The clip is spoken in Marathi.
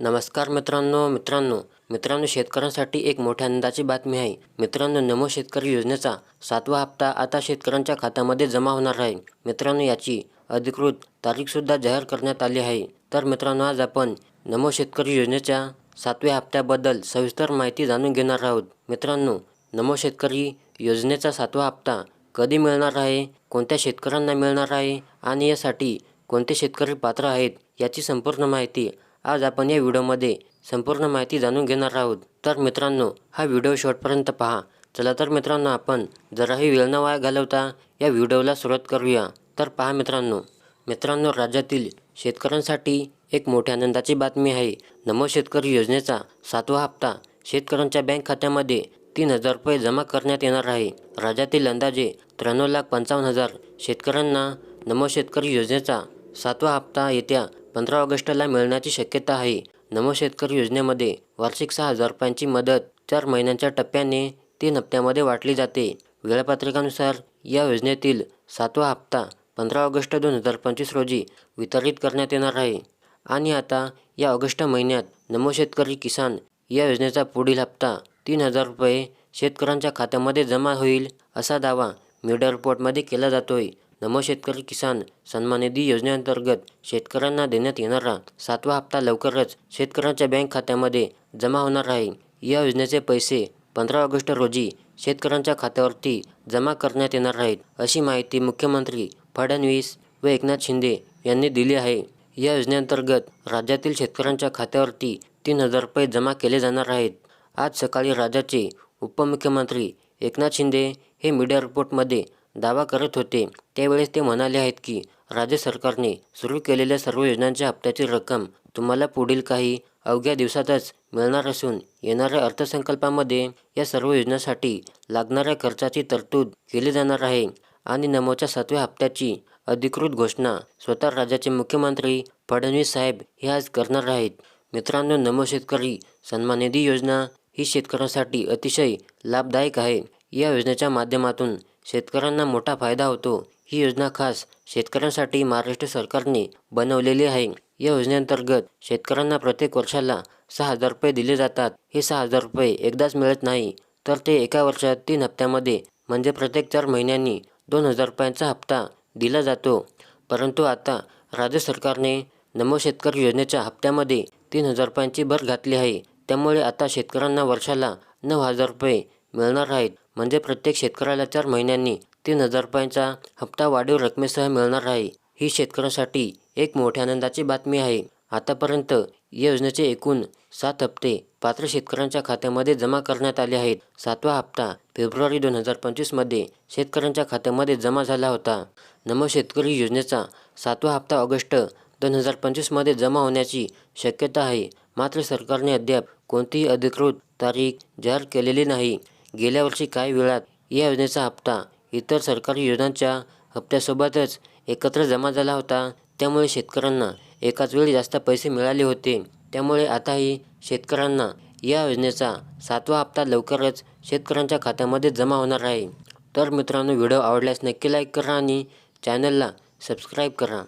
नमस्कार मित्रांनो मित्रांनो. मित्रांनो शेतकऱ्यांसाठी एक मोठ्या आनंदाची बातमी आहे. मित्रांनो नमो शेतकरी योजनेचा सातवा हप्ता आता शेतकऱ्यांच्या खात्यामध्ये जमा होणार आहे. मित्रांनो याची अधिकृत तारीखसुद्धा जाहीर करण्यात आली आहे. तर मित्रांनो आज आपण नमो शेतकरी योजनेच्या सातव्या हप्त्याबद्दल सविस्तर माहिती जाणून घेणार आहोत. मित्रांनो नमो शेतकरी योजनेचा सातवा हप्ता कधी मिळणार आहे? कोणत्या शेतकऱ्यांना मिळणार आहे? आणि यासाठी कोणते शेतकरी पात्र आहेत? याची संपूर्ण माहिती आज आपण या व्हिडिओमध्ये संपूर्ण माहिती जाणून घेणार आहोत. तर मित्रांनो हा व्हिडिओ शेवटपर्यंत पहा. चला तर मित्रांनो आपण जराही वेळ न वाया घालवता या व्हिडिओला सुरुवात करूया. तर पहा मित्रांनो मित्रांनो राज्यातील शेतकऱ्यांसाठी एक मोठ्या आनंदाची बातमी आहे. नमो शेतकरी योजनेचा सातवा हप्ता शेतकऱ्यांच्या बँक खात्यामध्ये तीन हजार रुपये जमा करण्यात येणार आहे. राज्यातील अंदाजे त्र्याण्णव लाख पंचावन्न हजार शेतकऱ्यांना नमो शेतकरी योजनेचा सातवा हप्ता येत्या पंधरा ऑगस्टला मिळण्याची शक्यता आहे. नमो शेतकरी योजनेमध्ये वार्षिक सहा हजार रुपयांची मदत चार महिन्यांच्या टप्प्याने तीन हप्त्यामध्ये वाटली जाते. वेळापत्रकानुसार या योजनेतील सातवा हप्ता पंधरा ऑगस्ट दोन हजार पंचवीस रोजी वितरित करण्यात येणार आहे. आणि आता या ऑगस्ट महिन्यात नमो शेतकरी किसान या योजनेचा पुढील हप्ता तीन हजार रुपये शेतकऱ्यांच्या खात्यामध्ये जमा होईल असा दावा मीडिया रिपोर्टमध्ये केला जातोय. नमो शेतकरी किसान सन्मान निधी योजनेअंतर्गत शेतकऱ्यांना देण्यात येणारा सातवा हप्ता लवकरच शेतकऱ्यांच्या बँक खात्यामध्ये जमा होणार आहे. या योजनेचे पैसे पंधरा ऑगस्ट रोजी शेतकऱ्यांच्या खात्यावरती जमा करण्यात येणार आहेत अशी माहिती मुख्यमंत्री फडणवीस व एकनाथ शिंदे यांनी दिली आहे. या योजनेअंतर्गत राज्यातील शेतकऱ्यांच्या खात्यावरती तीन हजार रुपये जमा केले जाणार आहेत. आज सकाळी राज्याचे उपमुख्यमंत्री एकनाथ शिंदे हे मीडिया रिपोर्टमध्ये दावा करत होते. त्यावेळेस ते म्हणाले आहेत की राज्य सरकारने सुरू केलेल्या सर्व योजनांच्या हप्त्याची रक्कम तुम्हाला पुढील काही अवघ्या दिवसातच मिळणार असून येणाऱ्या अर्थसंकल्पामध्ये या सर्व योजनांसाठी लागणाऱ्या खर्चाची तरतूद केली जाणार आहे आणि नमोच्या सातव्या हप्त्याची अधिकृत घोषणा स्वतः राज्याचे मुख्यमंत्री फडणवीस साहेब हे आज करणार आहेत. मित्रांनो नमो शेतकरी सन्मान निधी योजना ही शेतकऱ्यांसाठी अतिशय लाभदायक आहे. या योजनेच्या माध्यमातून शेतकऱ्यांना मोठा फायदा होतो. ही योजना खास शेतकऱ्यांसाठी महाराष्ट्र सरकारने बनवलेली आहे. या योजनेअंतर्गत शेतकऱ्यांना प्रत्येक वर्षाला सहा हजार रुपये दिले जातात. हे सहा हजार रुपये एकदाच मिळत नाही तर ते एका वर्षात तीन हप्त्यामध्ये म्हणजे प्रत्येक चार महिन्यांनी दोन हजार रुपयांचा हप्ता दिला जातो. परंतु आता राज्य सरकारने नमो शेतकरी योजनेच्या हप्त्यामध्ये तीन हजार रुपयांची भर घातली आहे. त्यामुळे आता शेतकऱ्यांना वर्षाला नऊ हजार रुपये मिळणार आहेत. म्हणजे प्रत्येक शेतकऱ्याला चार महिन्यांनी तीन हजार रुपयांचा हप्ता वाढीव रकमेसह मिळणार आहे. ही शेतकऱ्यांसाठी एक मोठ्या आनंदाची बातमी आहे. आतापर्यंत या योजनेचे एकूण सात हप्ते पात्र शेतकऱ्यांच्या खात्यामध्ये जमा करण्यात आले आहेत. सातवा हप्ता फेब्रुवारी दोन हजार पंचवीसमध्ये शेतकऱ्यांच्या खात्यामध्ये जमा झाला होता. नमो शेतकरी योजनेचा सातवा हप्ता ऑगस्ट दोन हजार पंचवीसमध्ये जमा होण्याची शक्यता आहे. मात्र सरकारने अद्याप कोणतीही अधिकृत तारीख जाहीर केलेली नाही. गेल्या वर्षी काही वेळात या योजनेचा हप्ता इतर सरकारी योजनांच्या हप्त्यासोबतच एकत्र जमा झाला होता. त्यामुळे शेतकऱ्यांना एकाच वेळी जास्त पैसे मिळाले होते. त्यामुळे आताही शेतकऱ्यांना या योजनेचा सातवा हप्ता लवकरच शेतकऱ्यांच्या खात्यामध्ये जमा होणार आहे. तर मित्रांनो व्हिडिओ आवडल्यास नक्की लाईक करा आणि चॅनलला सबस्क्राईब करा.